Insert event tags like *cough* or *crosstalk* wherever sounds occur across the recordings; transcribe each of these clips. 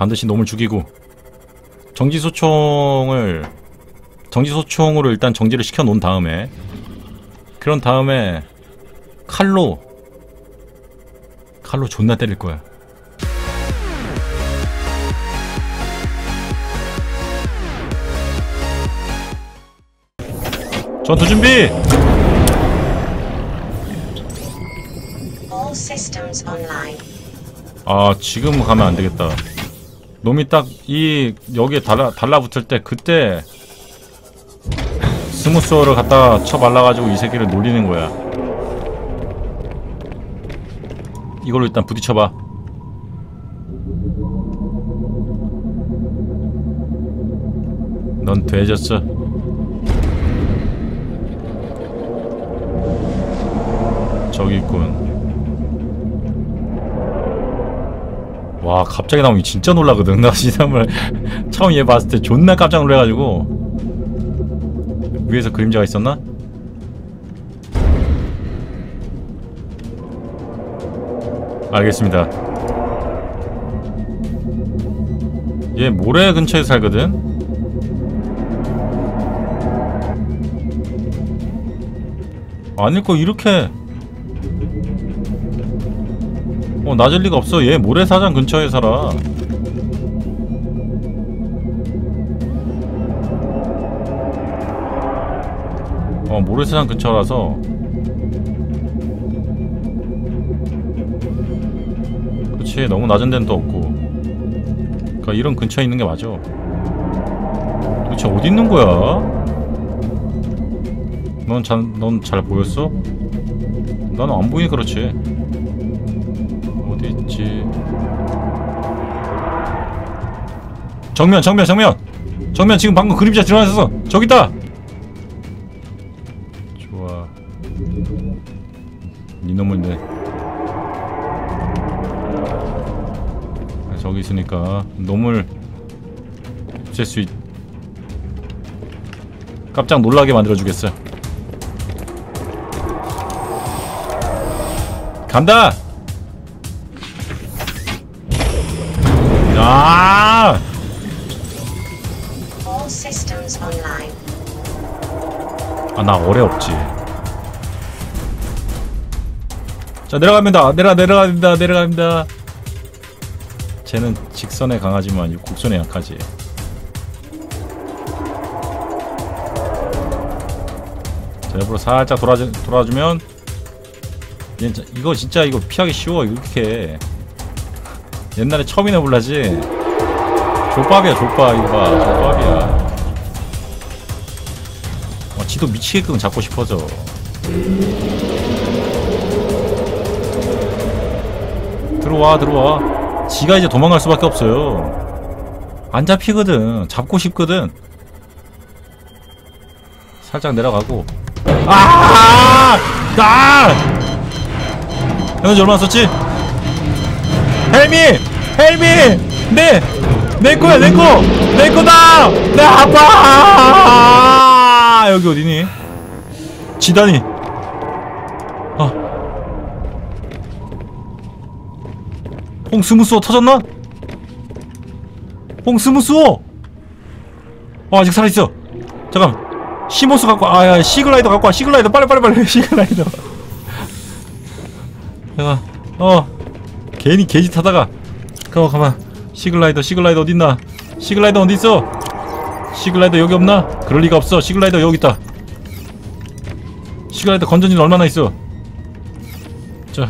반드시 놈을 죽이고 정지소총을 정지소총으로 일단 정지를 시켜 놓은 다음에 그런 다음에 칼로 칼로 존나 때릴 거야. 전투 준비! All systems online. 아 지금 가면 안 되겠다. 놈이 딱 이 여기에 달라 달라붙을 때 그때 스무스어를 갖다 쳐 발라가지고 이 새끼를 놀리는 거야. 이걸로 일단 부딪혀봐. 넌 돼졌어. 저기 있군. 와 갑자기 나오면 진짜 놀라거든 나이 사람을 *laughs* 처음 얘 봤을 때 존나 깜짝 놀래가지고 위에서 그림자가 있었나? 알겠습니다 얘 모래 근처에 살거든? 아닐 거 이렇게 어 낮을 리가 없어. 얘 모래사장 근처에 살아. 어 모래사장 근처라서. 그치 너무 낮은 데는 또 없고. 그니까 이런 근처에 있는 게 맞아. 도대체 어디 있는 거야? 넌넌잘 보였어? 나는 안 보이니 그렇지 정면 정면 정면. 정면 지금 방금 그림자 드러났어 저기 있다. 좋아. 니놈을 내 저기 있으니까 놈을 없앨 수 있... 깜짝 놀라게 만들어주겠어. 간다! 아! 아, 나 어뢰 없지. 자, 내려갑니다. 내려, 내려갑니다. 내려갑니다. 쟤는 직선에 강하지만 이 곡선에 약하지. 자, 옆으로 살짝 돌아주, 돌아주면 얘 자- 이거 진짜 이거 피하기 쉬워 이렇게 옛날에 처음이나 몰라지 족밥이야 족밥 이거 봐 족밥이야 어, 지도 미치게끔 잡고 싶어져 들어와 들어와 지가 이제 도망갈 수밖에 없어요 안 잡히거든 잡고 싶거든 살짝 내려가고 아! 아! 에너지 얼마나 썼지? 헬미! 헬미! 내! 내 거야 내 거! 내 거다! 내아 빠! 여기 어디니? 지단이. 아. 홍스무스호 터졌나? 홍스무스호! 어 아직 살아있어. 잠깐 시모스 갖고 와. 아야 시글라이더 갖고 와. 시글라이더. 빨리 빨리 빨리. 시글라이더. 내가 어. 괜히 개짓 하다가. 가만 가만 시글라이더 시글라이더 어딨나? 시글라이더 어딨어 시글라이더 여기 없나? 그럴 리가 없어. 시글라이더 여기 있다. 시글라이더 건전지는 얼마나 있어? 자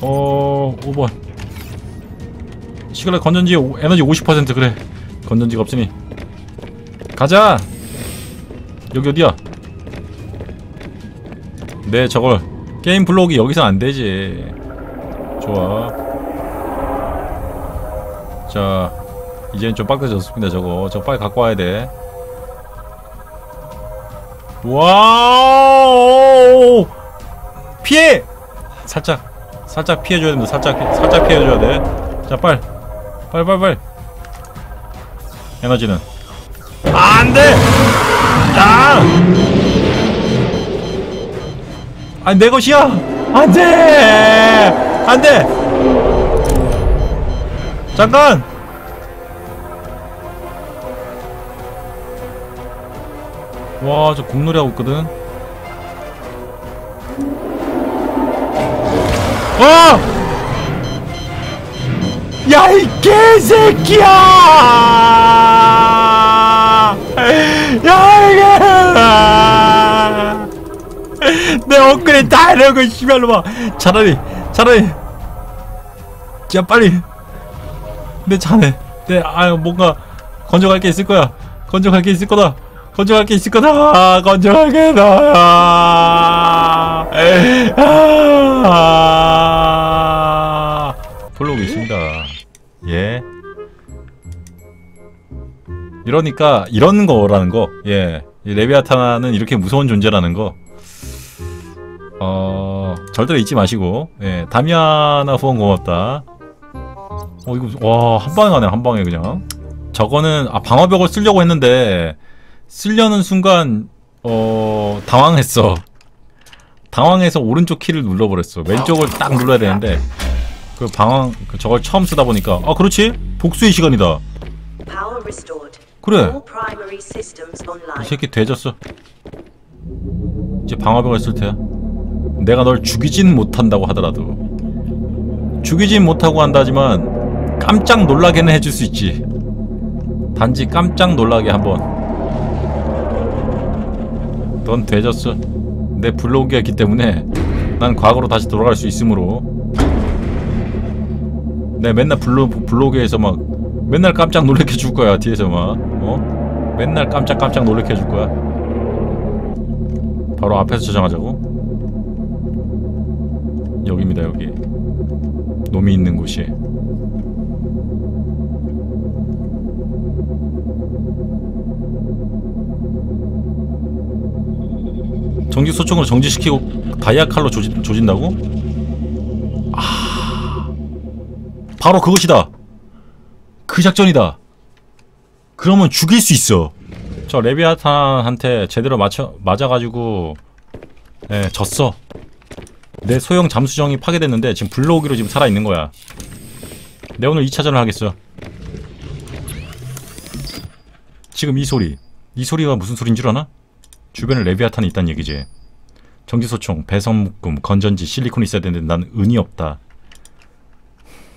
어 5번. 시글라이더 건전지 오- 에너지 50% 그래. 건전지가 없으니. 가자! 여기 어디야? 네 저걸. 게임 블록이 여기서 안 되지. 좋아. 자, 이제는 좀 빡세졌습니다, 저거. 저거 빨리 갖고 와야 돼. 와우! 피해! 살짝, 살짝 피해줘야 됩니다. 살짝, 피- 살짝 피해줘야 돼. 자, 빨리. 빨리, 빨리, 빨리. 에너지는. 안 돼! 아! 아니 내 것이야 안돼 안돼 잠깐! 와, 저 공놀이 하고 있거든. 와! 야, 이 개새끼야! 야, 이게! 내 업그레이드 다 이러고, 씨발로 봐. 차라리, 차라리. 야, 빨리. 내 차네. 내, 아유, 뭔가, 건져갈 게 있을 거야. 건져갈 게 있을 거다. 건져갈 게 있을 거다. 아, 건져갈 게 있다. 아, 블로그 있습니다. 예. 이러니까, 이런 거라는 거. 예. 이 레비아타나는 이렇게 무서운 존재라는 거. 어, 절대로 잊지 마시고. 예. 다미아나 후원 고맙다. 어 이거 와 한 방에 가네 한 방에 그냥 저거는 아 방어벽을 쓰려고 했는데 쓰려는 순간 어 당황했어. 당황해서 오른쪽 키를 눌러버렸어. 왼쪽을 딱 눌러야 되는데 그 방황 그 저걸 처음 쓰다 보니까 아 그렇지? 복수의 시간이다. 그래. 이. 새끼 돼졌어. 이제 방어벽을 쓸 테야. 내가 널 죽이진 못한다고 하더라도. 죽이진 못하고 한다지만 깜짝 놀라게는 해줄 수 있지. 단지 깜짝 놀라게 한번 넌 돼졌어. 내 블로그였기 때문에 난 과거로 다시 돌아갈 수 있으므로. 내 맨날 블로, 블로그에서 막 맨날 깜짝 놀래켜 줄 거야 뒤에서 막. 어? 맨날 깜짝깜짝 놀래켜 줄 거야. 바로 앞에서 저장하자고. 여기입니다 여기. 놈이 있는 곳이 정지 소총으로 정지시키고 다이아 칼로 조진, 조진다고? 아 바로 그것이다. 그 작전이다. 그러면 죽일 수 있어. 저 레비아탄한테 제대로 맞춰 맞아가지고 예 졌어. 내 소형 잠수정이 파괴됐는데 지금 불러오기로 지금 살아있는 거야. 내 오늘 2차전을 하겠어. 지금 이 소리. 이 소리가 무슨 소린 줄 아나? 주변에 레비아탄이 있다는 얘기지. 전기소총, 배선묶음, 건전지, 실리콘이 있어야 되는데 난 은이 없다.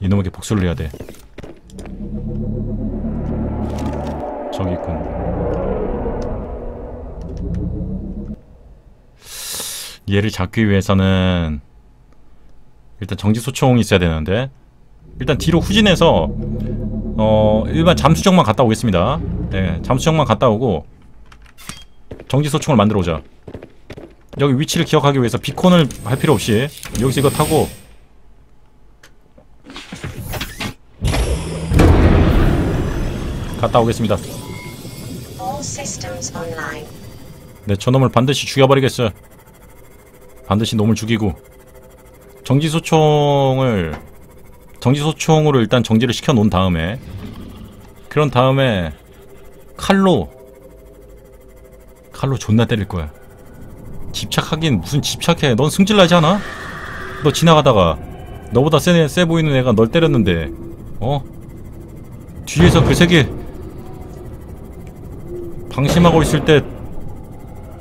이놈에게 복수를 해야 돼. 저기 있군. 얘를 잡기 위해서는 일단 정지소총이 있어야 되는데 일단 뒤로 후진해서 어 일반 잠수정만 갔다 오겠습니다. 네 잠수정만 갔다 오고 정지소총을 만들어 오자 여기 위치를 기억하기 위해서 비콘을 할 필요 없이 여기서 이거 타고 갔다 오겠습니다. 네, 저놈을 반드시 죽여버리겠어요. 반드시 놈을 죽이고 정지소총을 정지소총으로 일단 정지를 시켜 놓은 다음에 그런 다음에 칼로 칼로 존나 때릴 거야. 집착하긴 무슨 집착해. 넌 승질나지 않아? 너 지나가다가 너보다 세, 세 보이는 애가 널 때렸는데 어? 뒤에서 그 세계 방심하고 있을 때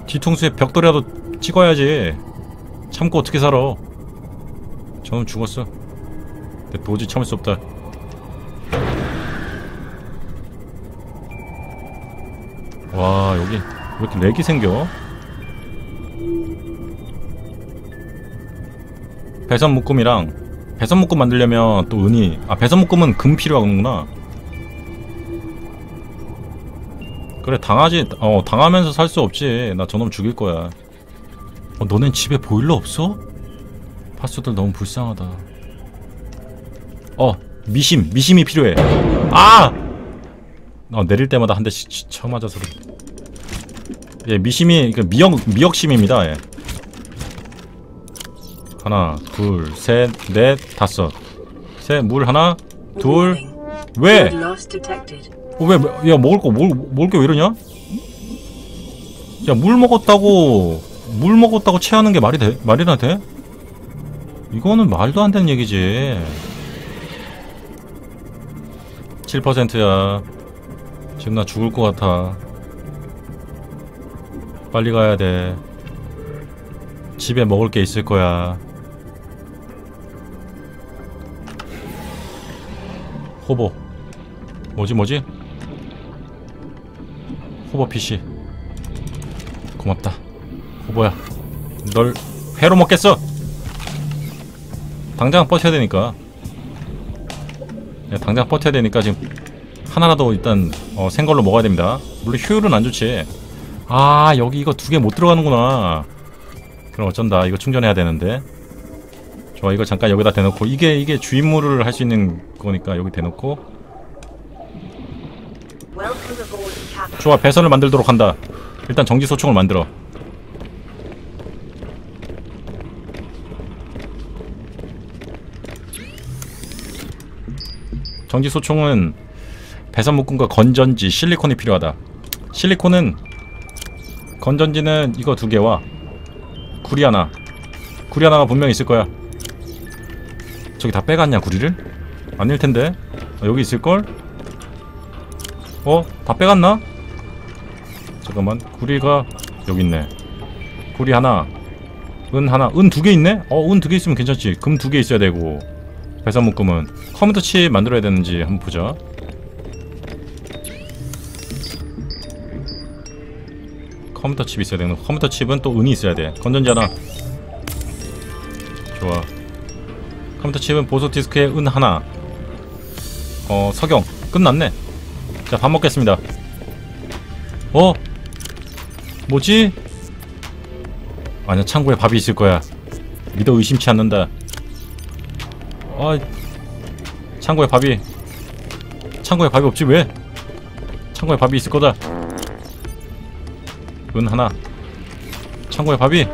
뒤통수에 벽돌이라도 찍어야지 참고 어떻게 살아 저는 죽었어 근데 도저히 참을 수 없다 와 여기 왜 이렇게 렉이 생겨 배선 묶음이랑 배선 묶음 만들려면 또 은이 아 배선 묶음은 금 필요하구나 그래 당하지 어 당하면서 살 수 없지 나 저놈 죽일 거야 어 너넨 집에 보일러 없어? 파수들 너무 불쌍하다 어 미심 미심이 필요해 아! 어 내릴 때마다 한 대씩 치- 쳐 맞아서 그래. 예 미심이 그 미역 미역심입니다 예. 하나 둘 셋 넷 다섯 셋 물 하나 둘 왜? 어, 왜, 왜- 야, 먹을 거, 뭘, 먹을 게 왜 이러냐? 야, 물 먹었다고, 물 먹었다고 체하는 게 말이 돼? 말이나 돼? 이거는 말도 안 되는 얘기지. 7%야 지금 나 죽을 것 같아 빨리 가야 돼. 집에 먹을 게 있을 거야. 호보. 뭐지 뭐지? 호보 PC 고맙다. 호보야. 널 회로 먹겠어. 당장 버텨야 되니까. 야, 당장 버텨야 되니까 지금 하나라도 일단 어, 생걸로 먹어야 됩니다. 물론 효율은 안 좋지 아 여기 이거 두 개 못 들어가는구나. 그럼 어쩐다. 이거 충전해야 되는데. 좋아 이거 잠깐 여기다 대놓고. 이게 이게 주임무를 할 수 있는 거니까 여기 대놓고. 좋아 배선을 만들도록 한다. 일단 정지소총을 만들어. 정지소총은 배선 묶음과 건전지 실리콘이 필요하다. 실리콘은 건전지는 이거 두 개와 구리 하나. 구리 하나가 분명히 있을 거야. 저기 다 빼갔냐 구리를? 아닐 텐데. 아, 여기 있을걸? 어? 다 빼갔나? 잠깐만. 구리가 여기 있네. 구리 하나. 은 하나. 은 두 개 있네? 어 은 두 개 있으면 괜찮지. 금 두 개 있어야 되고. 배선 묶음은. 컴퓨터 칩 만들어야 되는지 한번 보자 컴퓨터 칩 있어야 되는 컴퓨터 칩은 또 은이 있어야 돼. 건전지 하나. 좋아. 컴퓨터 칩은 보석 디스크에 은 하나. 어 석영. 끝났네. 자 밥 먹겠습니다. 어? 뭐지? 아니야 창고에 밥이 있을 거야. 믿어 의심치 않는다. 아 창고에 밥이 창고에 밥이 없지 왜? 창고에 밥이 있을 거다 은 하나. 창고에 밥이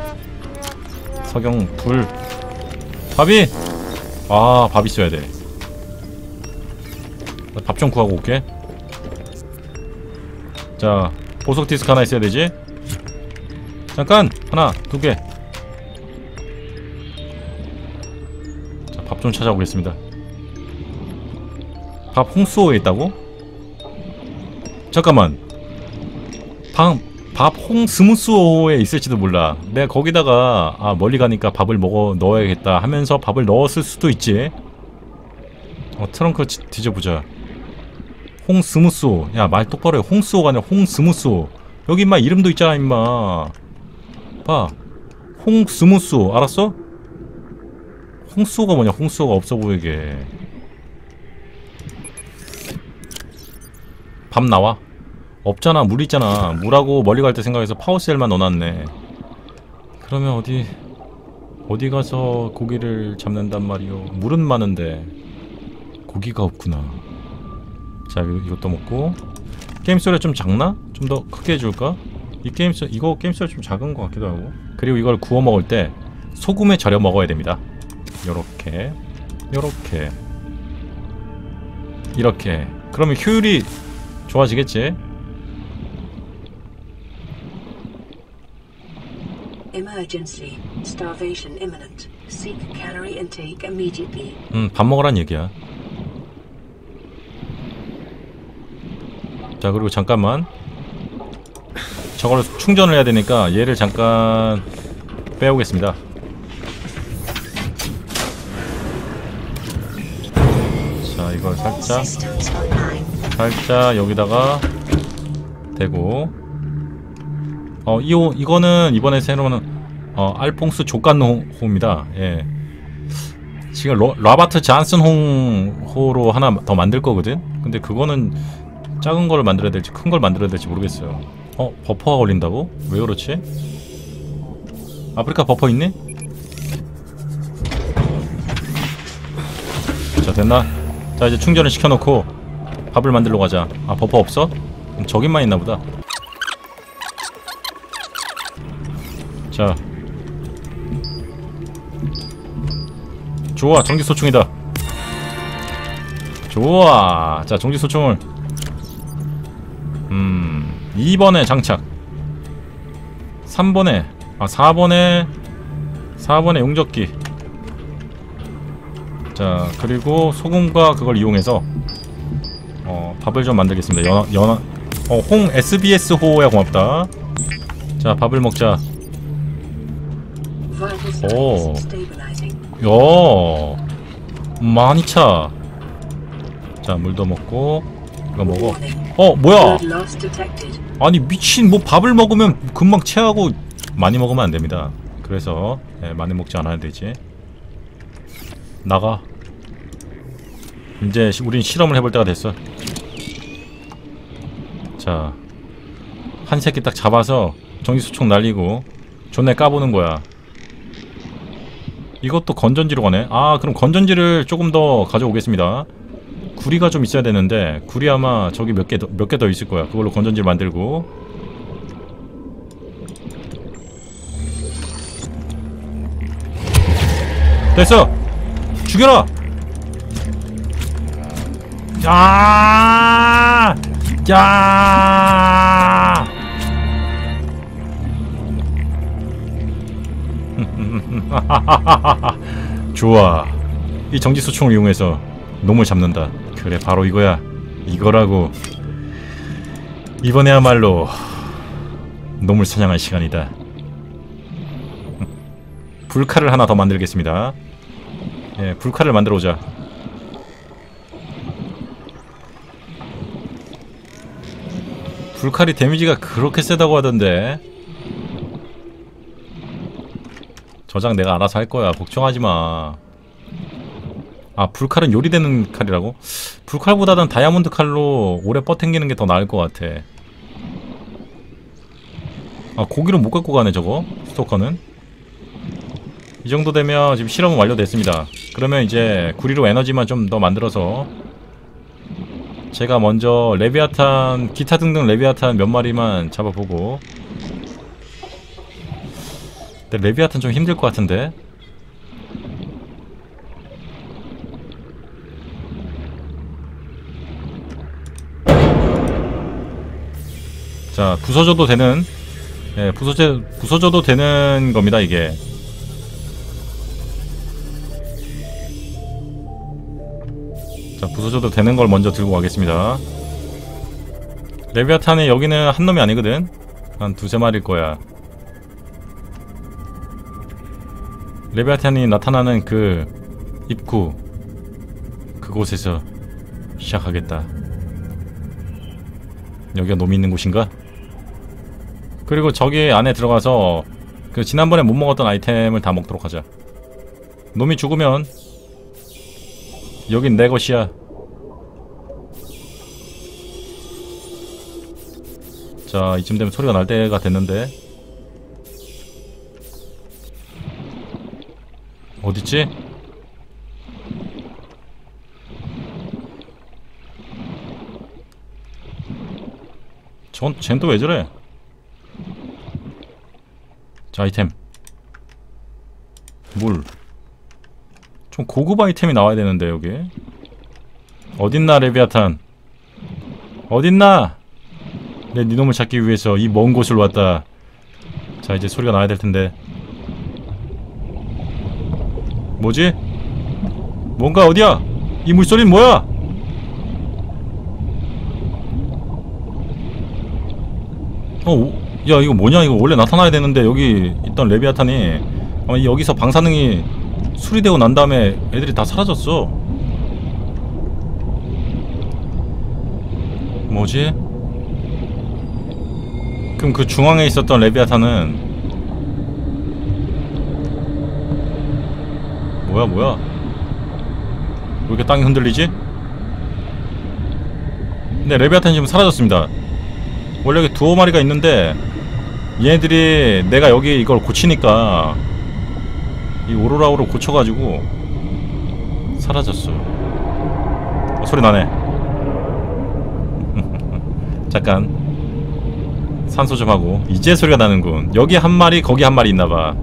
석영 불. 밥이 아밥 있어야 돼밥 좀 구하고 올게. 자 보석 디스크 하나 있어야 되지? 잠깐! 하나 두개자밥 좀 찾아오겠습니다. 밥 홍수호에 있다고? 잠깐만. 밥, 밥 홍 스무스호에 있을지도 몰라. 내가 거기다가 아 멀리 가니까 밥을 먹어 넣어야겠다 하면서 밥을 넣었을 수도 있지. 어 트렁크 지- 뒤져보자. 홍스무스호 야 말 똑바로 해. 홍스호가 아니라 홍스무스호 여기 임마 이름도 있잖아 임마. 봐. 홍스무스호 알았어? 홍수호가 뭐냐? 홍수호가 없어 보이게. 밥 나와 없잖아 물 있잖아. 물하고 멀리 갈 때 생각해서 파워셀만 넣어놨네. 그러면 어디 어디 가서 고기를 잡는단 말이오. 물은 많은데 고기가 없구나. 자 이것도 먹고. 게임 소리 좀 작나? 좀 더 크게 해줄까? 이 게임 소 이거 게임 소리 좀 작은 것 같기도 하고. 그리고 이걸 구워 먹을 때 소금에 절여 먹어야 됩니다. 요렇게 요렇게. 이렇게. 그러면 효율이 좋아지겠지? Emergency. Starvation imminent. Seek calorie intake immediately. 음, 밥 먹으란 얘기야. 자, 그리고 잠깐만. 저걸 충전을 해야 되니까 얘를 잠깐 빼오겠습니다. 자, 이걸 살짝. 살짝 여기다가 대고. 어, 이 호, 이거는 이번에 새로운 어, 알퐁스 조간호입니다. 예. 지금 러, 라바트 잔슨 홍호로 하나 더 만들 거거든. 근데 그거는 작은 걸 만들어야 될지 큰 걸 만들어야 될지 모르겠어요. 어 버퍼가 걸린다고? 왜 그렇지? 아프리카 버퍼 있니? 자 됐나? 자 이제 충전을 시켜놓고 밥을 만들러 가자. 아 버퍼 없어? 저긴만 있나 보다. 자 좋아 전기소총이다. 좋아. 자 전기소총을. 음 2번에 장착. 3번에 아 4번에 4번에 용접기. 자 그리고 소금과 그걸 이용해서 어 밥을 좀 만들겠습니다. 연어 연어 어홍 SBS 호야 고맙다. 자 밥을 먹자. stabilizing. 야 많이 차 자 물도 먹고 이거 먹어. 어 뭐야. 아니 미친 뭐 밥을 먹으면 금방 체하고 많이 먹으면 안 됩니다. 그래서 예, 많이 먹지 않아야 되지. 나가. 이제 시- 우린 실험을 해볼 때가 됐어. 자, 한 새끼 딱 잡아서 전기수총 날리고 존내 까보는 거야. 이것도 건전지로 가네. 아, 그럼 건전지를 조금 더 가져오겠습니다. 구리가 좀 있어야 되는데 구리 아마 저기 몇개더몇개 더 있을 거야. 그걸로 건전지를 만들고 됐어. 죽여라. 야! 야! *laughs* 좋아. 이 정지소총을 이용해서 놈을 잡는다. 그래, 바로 이거야. 이거라고. 이번에야말로 놈을 사냥할 시간이다. *laughs* 불칼을 하나 더 만들겠습니다. 예, 불칼을 만들어 오자. 불칼이 데미지가 그렇게 세다고 하던데. 저장 내가 알아서 할 거야. 걱정하지 마. 아, 불칼은 요리되는 칼이라고? 불칼보다는 다이아몬드 칼로 오래 뻗당기는 게 더 나을 것 같아. 아, 고기로 못 갖고 가네, 저거. 스토커는. 이 정도 되면 지금 실험은 완료됐습니다. 그러면 이제 구리로 에너지만 좀 더 만들어서 제가 먼저 레비아탄, 기타 등등 레비아탄 몇 마리만 잡아보고 근데 레비아탄 좀 힘들 것 같은데. 자 부서져도 되는 예, 부서져, 부서져도 되는 겁니다 이게. 자 부서져도 되는 걸 먼저 들고 가겠습니다. 레비아탄이 여기는 한 놈이 아니거든. 한 두세 마리일 거야 레비아탄이 나타나는 그 입구 그곳에서 시작하겠다 여기가 놈이 있는 곳인가? 그리고 저기 안에 들어가서 그 지난번에 못 먹었던 아이템을 다 먹도록 하자 놈이 죽으면 여긴 내 것이야. 자, 이쯤 되면 소리가 날 때가 됐는데. 어딨지? 전, 쟨 또 왜 저래? 자, 아이템. 물. 좀 고급 아이템이 나와야 되는데 여기 어딨나 레비아탄 어딨나 내 니놈을 찾기 위해서 이 먼 곳을 왔다 자 이제 소리가 나야 될 텐데 뭐지? 뭔가 어디야? 이 물소리는 뭐야? 어, 오- 야 이거 뭐냐 이거 원래 나타나야 되는데 여기 있던 레비아탄이 아마 여기서 방사능이 수리되고 난 다음에 애들이 다 사라졌어. 뭐지? 그럼 그 중앙에 있었던 레비아탄은 뭐야 뭐야? 왜 이렇게 땅이 흔들리지? 네 레비아탄이 지금 사라졌습니다. 원래 여기 두어 마리가 있는데 얘네들이 내가 여기 이걸 고치니까 이 오로라우로 고쳐가지고 사라졌어. 어, 소리 나네. *laughs* 잠깐 산소 좀 하고 이제 소리가 나는군. 여기 한 마리 거기 한 마리 있나봐.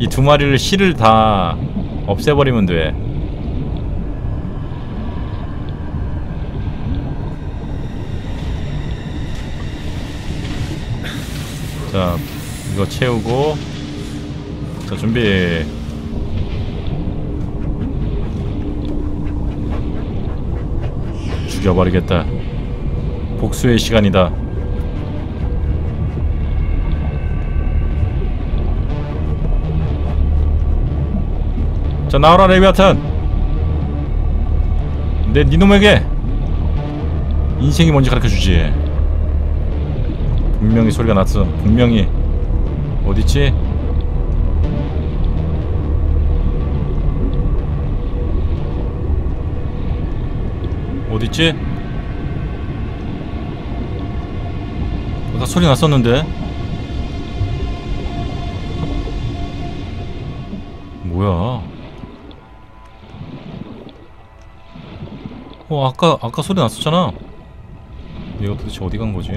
이 두 마리를 실을 다 없애버리면 돼. 자 이거 채우고 자 준비 죽여버리겠다. 복수의 시간이다. 자 나와라 레비아탄. 내 니놈에게 인생이 뭔지 가르쳐주지. 분명히 소리가 났어. 분명히 어딨지? 어딨지? 아까 소리 났었는데 뭐야 어 아까 아까 소리 났었잖아 얘가 도대체 어디 간 거지?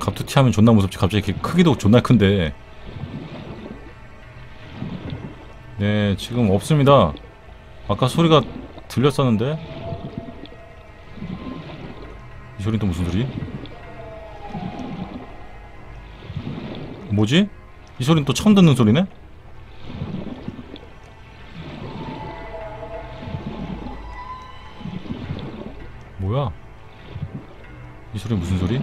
갑툭튀 하면 존나 무섭지 갑자기 이렇게 크기도 존나 큰데 네 지금 없습니다 아까 소리가 들렸었는데 이 소리는 또 무슨 소리? 뭐지? 이 소리는 또 처음 듣는 소리네? 뭐야? 이 소리 무슨 소리?